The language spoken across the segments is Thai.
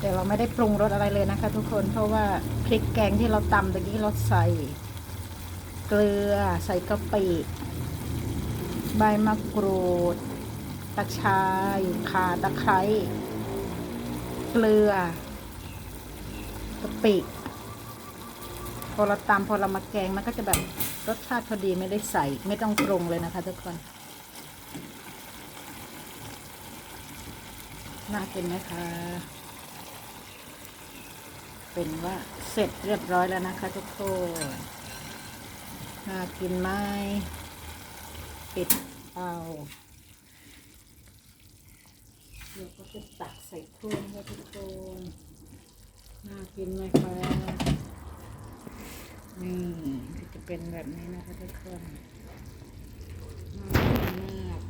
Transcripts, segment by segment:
แต่เราไม่ได้ปรุงรสอะไรเลยนะคะ ทุกคนเพราะว่าพริกแกงที่เราตำตะกี้เราใส่ เกลือใส่กะปิใบมะกรูด ตะชายข่าตะไคร้เกลือกะปิพอเราตำพอเรามาแกงมันก็จะแบบรสชาติพอดีไม่ได้ใส่ไม่ต้องปรุงเลยนะคะทุกคนน่ากินไหมคะ เป็นว่าเสร็จเรียบร้อยแล้วนะคะทุกคนน่ากินไหมปิดเตาเดี๋ยวก็จะตักใส่ถ้วยนะคะทุกคนน่ากินไหมคะนี่จะเป็นแบบนี้นะคะทุกคนน่ากินมาก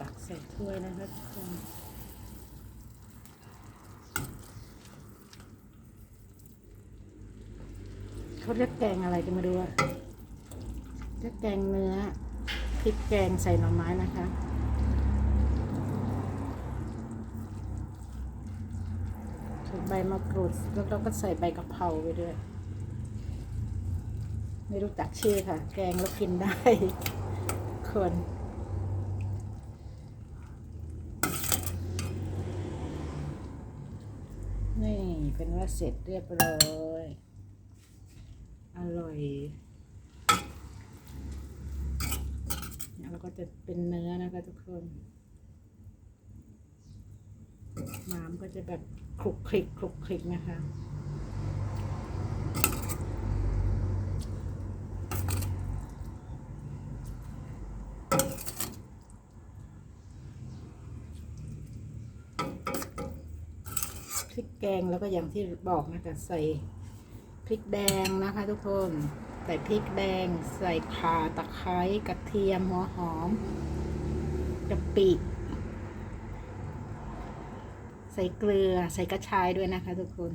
ตัก ใส่ถ้วยนะคะทุกคนเขาเรียกแกงอะไรกันมาดูอะเรียกแกงเนื้อพริกแกงใส่หน่อไม้นะคะใส่ใบมะกรูดแล้วเราก็ใส่ใบกะเพราไปด้วย ไม่รู้จักชื่อค่ะ แกงแล้วกินได้คน นี่ เป็นว่าเสร็จเรียบร้อย อร่อยแล้วก็จะเป็นเนื้อนะคะทุกคน น้ำก็จะแบบคลุกคลิกคลุกคลิกนะคะ แกงแล้วก็อย่างที่บอกนะคะใส่พริกแดงนะคะทุกคน ใส่พริกแดง ใส่ข่าตะไคร้กระเทียมหัวหอมกะปิ ใส่เกลือใส่กระชายด้วยนะคะทุกคน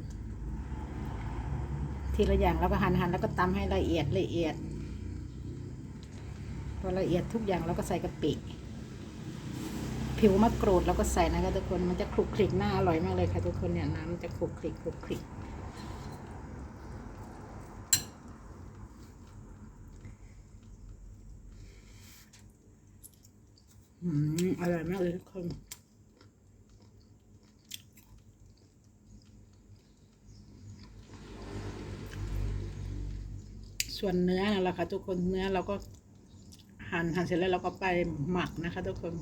ทีละอย่างแล้วก็หั่นหั่นแล้วก็ตำให้ละเอียดละเอียดพอละเอียดทุกอย่างแล้วก็ใส่กะปิ ผิวมะกรูดเราก็ใส่นะคะทุกคนมันจะคลุกคลิกหน้าอร่อยมากเลยค่ะทุกคนเนี่ยน้ำจะคลุกคลิกคลุกคลิกอืมอร่อยมากเลยทุกคนส่วนเนื้อนั่นแหละค่ะทุกคนเนื้อเราก็หั่นหั่นเสร็จแล้วเราก็ไปหมักนะคะทุกคน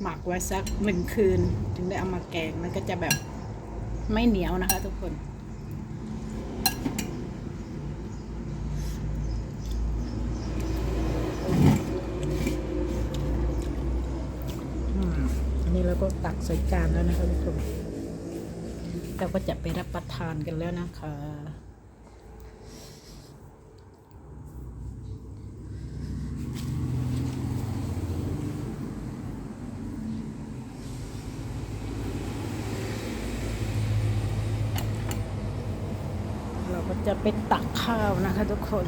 หมักไว้สักหนึ่งคืน ถึงได้เอามาแกงมันก็จะแบบไม่เหนียวนะคะ ทุกคนอันนี้เราก็ตักใส่จานแล้วนะคะทุกคนเราก็จะไปรับประทานกันแล้วนะคะ จะไปตักข้าวนะคะทุกคน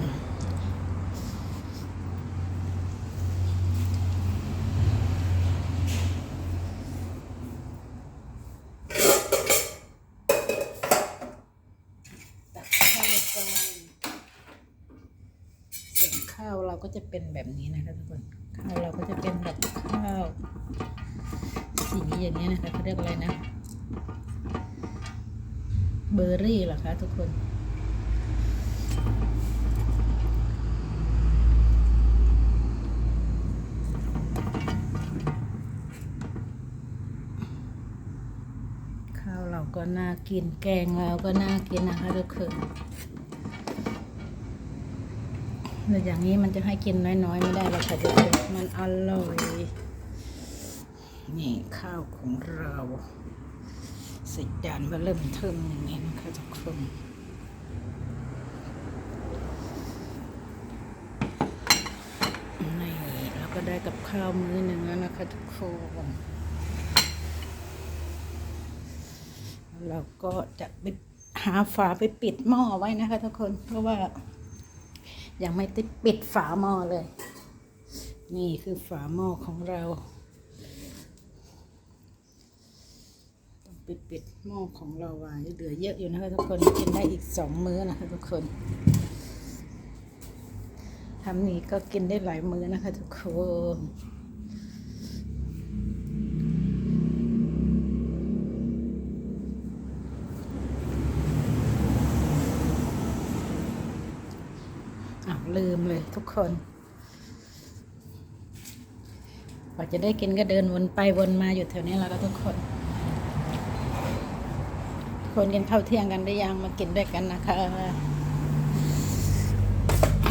ตักข้าวกันส่วนข้าวเราก็จะเป็นแบบนี้นะคะทุกคนข้าวเราก็จะเป็นแบบข้าวสีอย่างนี้นะคะเขาเรียกอะไรนะ เบอร์รี่เหรอคะทุกคน เราก็น่ากินแกงเราก็น่ากินนะคะทุกคนแต่อย่างนี้มันจะให้กินน้อยๆ ไม่ได้หรอกค่ะทุกคนมันอร่อย นี่ข้าวของเราใส่จานมาเริ่มเทิมอย่างนี้นะคะทุกคนนี่เราก็ได้กับข้าวมื้อหนึ่งแล้วนะคะทุกคน เราก็จะไปหาฝาไปปิดหม้อไว้นะคะทุกคนเพราะว่า ยังไม่ติดปิดฝาหม้อเลย นี่คือฝาหม้อของเราต้องปิดปิดหม้อของเราไว้เหลือเยอะอยู่นะคะทุกคนกินได้อีกสองมื้อนะคะทุกคนทำนี้ก็กินได้หลายมื้อนะคะทุกคน ลืมเลยทุกคนกว่าจะได้กินก็เดินวนไปวนมาอยู่แถวนี้แล้วก็ทุกคน คนกินข้าวเที่ยงกันได้ยังมากินด้วยกันนะคะ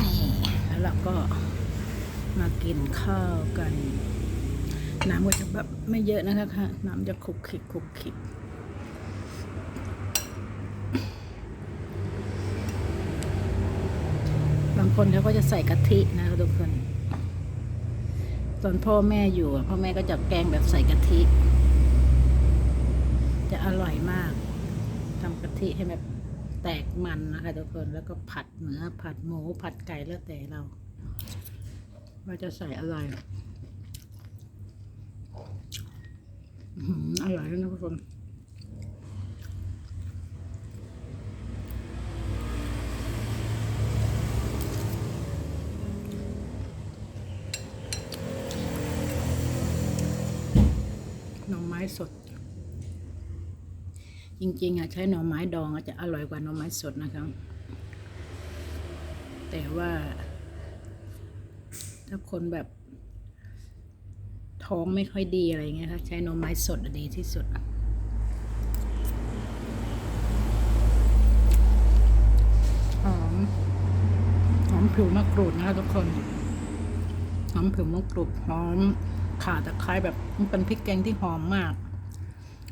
นี่แล้วเราก็มากินข้าวกัน น้ำก็จะแบบไม่เยอะนะคะค่ะน้ำจะคลุกคลิกคลุกคลิก บาง คนเขาก็จะใส่กะทินะคะทุกคน ตอนพ่อแม่อยู่พ่อแม่ก็จะแกงแบบใส่กะทิ จะอร่อยมากทำกะทิให้แบบแตกมันนะคะทุกคนแล้วก็ผัดเนื้อผัดหมูผัดไก่แล้วแต่เราว่าจะใส่อะไรอร่อยนะทุกคน หน่อไม้ สด จริงๆอะใช้หน่อไม้ดองอาจจะอร่อยกว่าหน่อไม้สดนะครับ แต่ว่า ถ้าคนแบบ ท้องไม่ค่อยดีอะไรเงี้ยค่ะใช้หน่อไม้สดดีที่สุดหอมหอมผิวมะกรูดนะคะทุกคนหอมผิวมะกรูดหอม ข่าตะไคร้แบบมันเป็นพริกแกงที่หอมมาก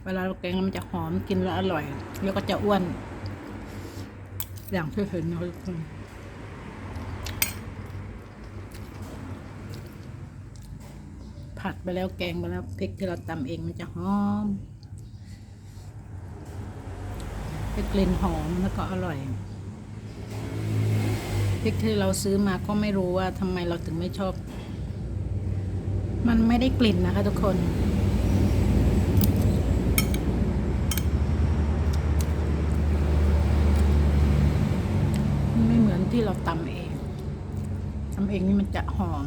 เวลาเราแกงมันจะหอมกินแล้วอร่อย แล้วก็จะอ้วน อย่างที่เห็นนะทุกคนผัดไปแล้วแกงไปแล้วพริกที่เราตำเองมันจะหอมเป็นกลิ่นหอมแล้วก็อร่อยพริกที่เราซื้อมาก็ไม่รู้ว่าทำไมเราถึงไม่ชอบ มันไม่ได้กลิ่นนะคะทุกคน ไม่เหมือนที่เราตำเองทำเองนี่มันจะหอม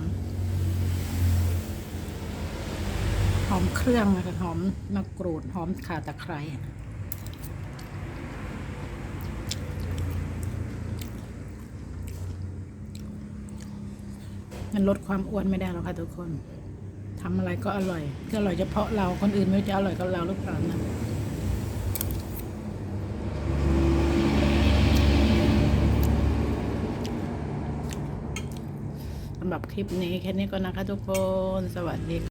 หอมเครื่องนะคะหอมมะกรูด หอมข่าตะไคร้มันลดความอ้วนไม่ได้หรอกค่ะทุกคน ทำอะไรก็อร่อย ก็อร่อยเฉพาะเราคนอื่นไม่จะอร่อยกับเราหรือเปล่านะสำหรับคลิปนี้แค่นี้ก็นะคะทุกคน สวัสดี